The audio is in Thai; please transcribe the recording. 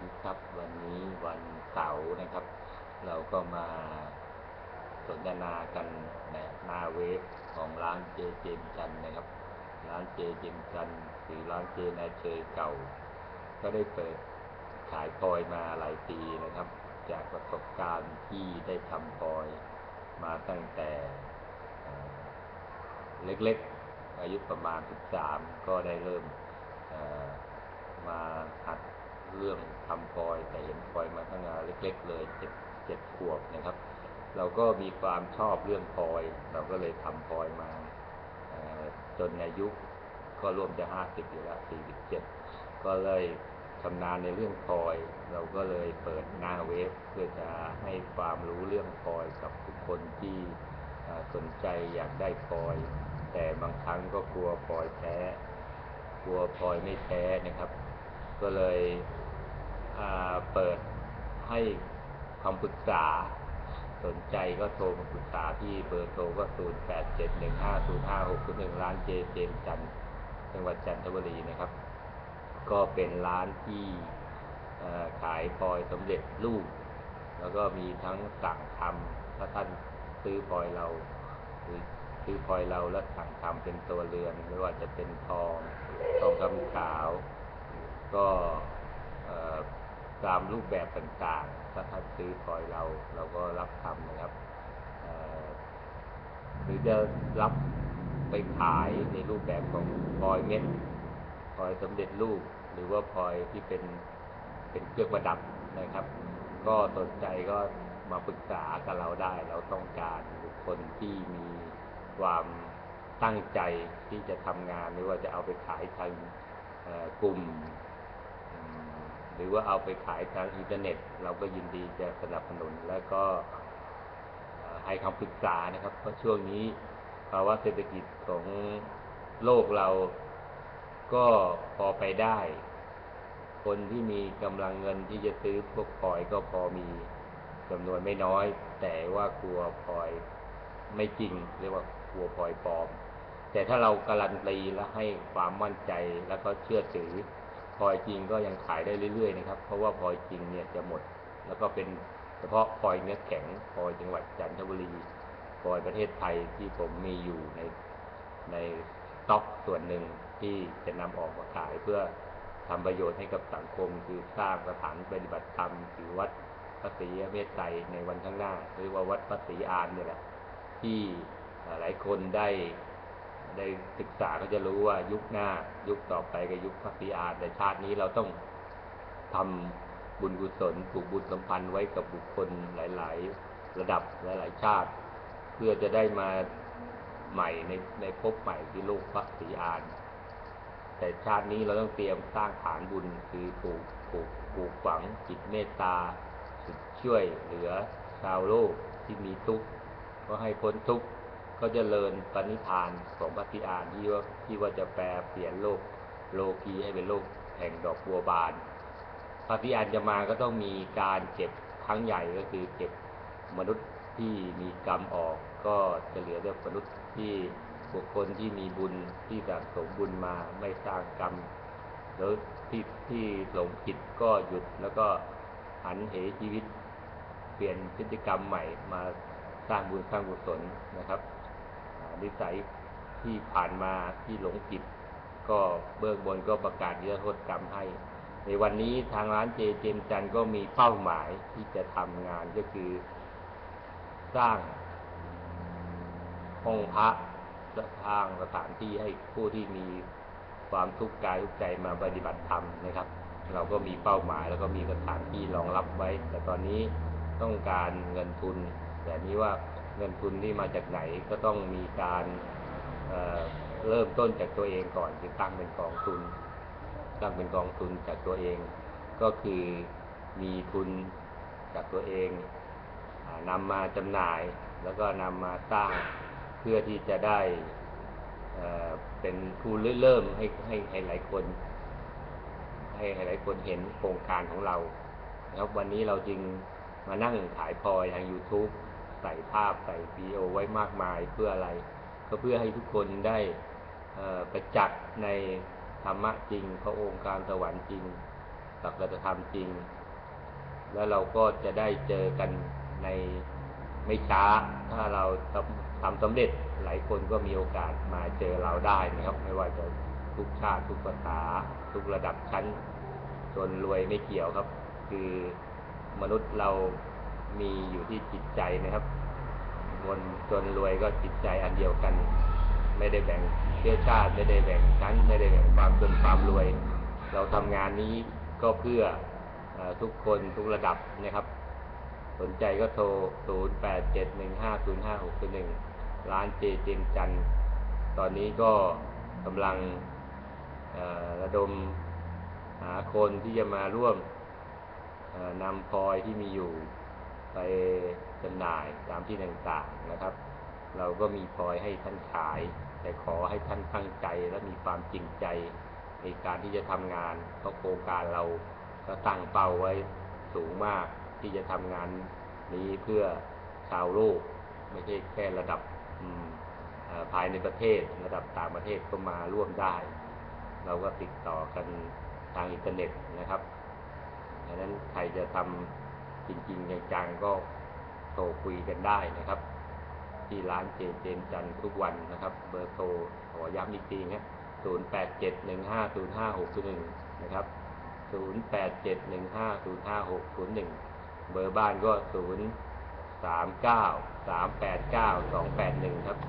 ดีครับ วันนี้วันเสาร์นะครับ เราก็มาสนทนากันในหน้าเว็บของร้านเจเจมจันนะครับ ร้านเจเจมจันหรือร้านเจนาเชยเก่า ก็ได้เปิดขายพลอยมาหลายปีนะครับ จากประสบการณ์ที่ได้ทำพลอยมาตั้งแต่เอ่อเล็กๆ อายุประมาณ 13 ก็ได้เริ่มมาหัด เรื่องทำพลอยแต่เห็นพลอยมาตั้งแต่เล็ก ๆ เลยเจ็ดเจ็ดขวบนะครับ เราก็มีความชอบเรื่องพลอย เราก็เลยทำพลอยมาจนอายุก็ร่วมจะ50อยู่แล้ว47ก็เลยชำนาญในเรื่องพลอย เราก็เลยเปิดหน้าเว็บเพื่อจะให้ความรู้เรื่องพลอยกับทุกคนที่สนใจอยากได้พลอย แต่บางครั้งก็กลัวพลอยแท้กลัวพลอยไม่แท้นะครับ ก็เลย เปิดให้คำปรึกษาสนใจก็โทรมาปรึกษาที่เบอร์โทรก็0 8 7 1 5 0 5 6 1ร้านเจเจมจันต์จังหวัดจันทบุรีนะครับ ก็เป็นร้านที่ขายพลอยสำเร็จรูป แล้วก็มีทั้งสั่งทำถ้าท่านซื้อพลอยเราหรือซื้อพลอยเราแล้วสั่งทำเป็นตัวเรือน ไม่ว่าจะเป็นทองทองคำขาว ก็ ตามรูปแบบต่างๆ ถ้าท่านซื้อพลอยเราเราก็รับทำนะครับหรือจะรับไปขายในรูปแบบของพลอยเม็ดพลอยสำเร็จรูป หรือว่าพลอยที่เป็นเป็นเครื่องประดับนะครับ ก็สนใจก็มาปรึกษากับเราได้ เราต้องการบุคคลที่มีความตั้งใจที่จะทำงานไม่ว่าจะเอาไปขายทางกลุ่ม หรือว่าเอาไปขายทางอินเทอร์เน็ต เราก็ยินดีจะสนับสนุนแล้วก็ให้คำปรึกษานะครับ เพราะช่วงนี้ภาวะเศรษฐกิจของโลกเราก็พอไปได้ คนที่มีกำลังเงินที่จะซื้อพวกพลอยก็พอมีจำนวนไม่น้อย แต่ว่ากลัวพลอยไม่จริง เรียกว่ากลัวพลอยปลอม แต่ถ้าเราการันตีและให้ความมั่นใจแล้วก็เชื่อถือ พลอยจริงก็ยังขายได้เรื่อยๆนะครับ เพราะว่าพลอยจริงเนี่ยจะหมด แล้วก็เป็นเฉพาะพลอยเนื้อแข็งพลอยจังหวัดจันทบุรีพลอยประเทศไทยที่ผมมีอยู่ในในสต็อกส่วนหนึ่งที่จะนำออกมาขายเพื่อทำประโยชน์ให้กับสังคม คือสร้างสถานปฏิบัติธรรมคือวัดพระศรีเมตไตรในวันข้างหน้า หรือว่าวัดพระศรีอานเนี่ยแหละที่หลายคนได้ ได้ศึกษาก็จะรู้ว่ายุคหน้า ยุคต่อไปกับยุคพระศรีอานแต่ชาตินี้เราต้องทำบุญกุศลผูกบุญสัมพันธ์ไว้กับบุคคลหลาย ๆ ระดับหลาย ๆ ชาติ เพื่อจะได้มาใหม่ในในภพใหม่ที่โลกพระศรีอานแต่ชาตินี้เราต้องเตรียมสร้างฐานบุญคือปลูกปลูกปลูกฝังจิตเมตตาสุดช่วยเหลือชาวโลกที่มีทุกข์ก็ให้พ้นทุกข์ ก็จเจริญปณิธานของพระธิอานที่ว่าที่ว่าจะแปลเปลี่ยนโลกโลกีให้เป็นโลกแห่งดอกบัวบานพระธิอานจะมาก็ต้องมีการเก็บครั้งใหญ่ก็คือเก็บมนุษย์ที่มีกรรมออกก็จะเหลือแต่มนุษย์ที่บุคคลที่มีบุญที่สะสมบุญมาไม่สร้างกรรมแล้วที่ที่หลงผิดก็หยุดแล้วก็หันเหชีวิต เปลี่ยนพฤติกรรมใหม่มาสร้างบุญสร้างกุศลนะครับ นิสัยที่ผ่านมาที่หลงผิด ก็เบื้องบนก็ประกาศนิรโทษกรรมให้ ในวันนี้ทางร้านเจเจมจันทร์ก็มีเป้าหมายที่จะทำงานก็คือ สร้างห้องพระและสร้างสถานที่ให้ผู้ที่มีความทุกข์กายทุกข์ใจมาปฏิบัติธรรมนะครับ เราก็มีเป้าหมายแล้วก็มีสถานที่รองรับไว้ แต่ตอนนี้ต้องการเงินทุน แต่นี้ว่า เงินทุนที่มาจากไหนก็ต้องมีการเเริ่มต้นจากตัวเองก่อนคือตั้งเป็นกองทุน ตั้งเป็นกองทุนจากตัวเอง ก็คือมีทุนจากตัวเองนำมาจำหน่ายแล้วก็นำมาสร้างเพื่อที่จะได้เเป็นผู้เริ่มให้ให้ให้หลายคน ให้ให้หลายคนเห็นโครงการของเรานะครับวันนี้เราจึงมานั่งขายพลอยทาง YouTube ใส่ภาพใส่วีดีโอไว้มากมายเพื่ออะไร ก็เพื่อให้ทุกคนได้ประจักษ์ในธรรมะจริง พระองค์การสวรรค์จริงสัจธรรมจริง แล้วเราก็จะได้เจอกันในไม่ช้า ถ้าเราทำทำสำเร็จหลายคนก็มีโอกาสมาเจอเราได้นะครับ ไม่ว่าจะทุกชาติทุกภาษา ทุกระดับชั้นจนรวยไม่เกี่ยวครับ คือมนุษย์เรา มีอยู่ที่จิตใจนะครับคนจนรวยก็จิตใจอันเดียวกัน ไม่ได้แบ่งเชื้อชาติ ไม่ได้แบ่งชั้น ไม่ได้แบ่งความจนความรวย เราทำงานนี้ก็เพื่อออทุกคนทุกระดับนะครับ สนใจก็โทร 0 8 7 1 5 0 5 6 1 ร้านเจเจมจัน ตอนนี้ก็กำลังระดมหาคนที่จะมาร่วมนำพลอยที่มีอยู่ ไปจำหน่ายตามที่ต่างๆนะครับ เราก็มีพลอยให้ท่านขาย แต่ขอให้ท่านตั้งใจและมีความจริงใจในการที่จะทำงานเพราะโครงการเราก็ตั้งเป้าไว้สูงมากที่จะทำงานนี้เพื่อชาวโลก ไม่ใช่แค่ระดับภายในประเทศระดับต่างประเทศก็มาร่วมได้ เราก็ติดต่อกันทางอินเทอร์เน็ตนะครับดังนั้นใครจะทำ จริงๆจังๆก็โทรคุยกันได้นะครับ ที่ร้านเจเจนจันทุกวันนะครับ เบอร์โทรขอย้ำอีกทีครับ0871505601นะครับ0 8 7 1 5 0 5 6 0 1เบอร์บ้านก็0 3 9 3 8 9 2 8 1ครับ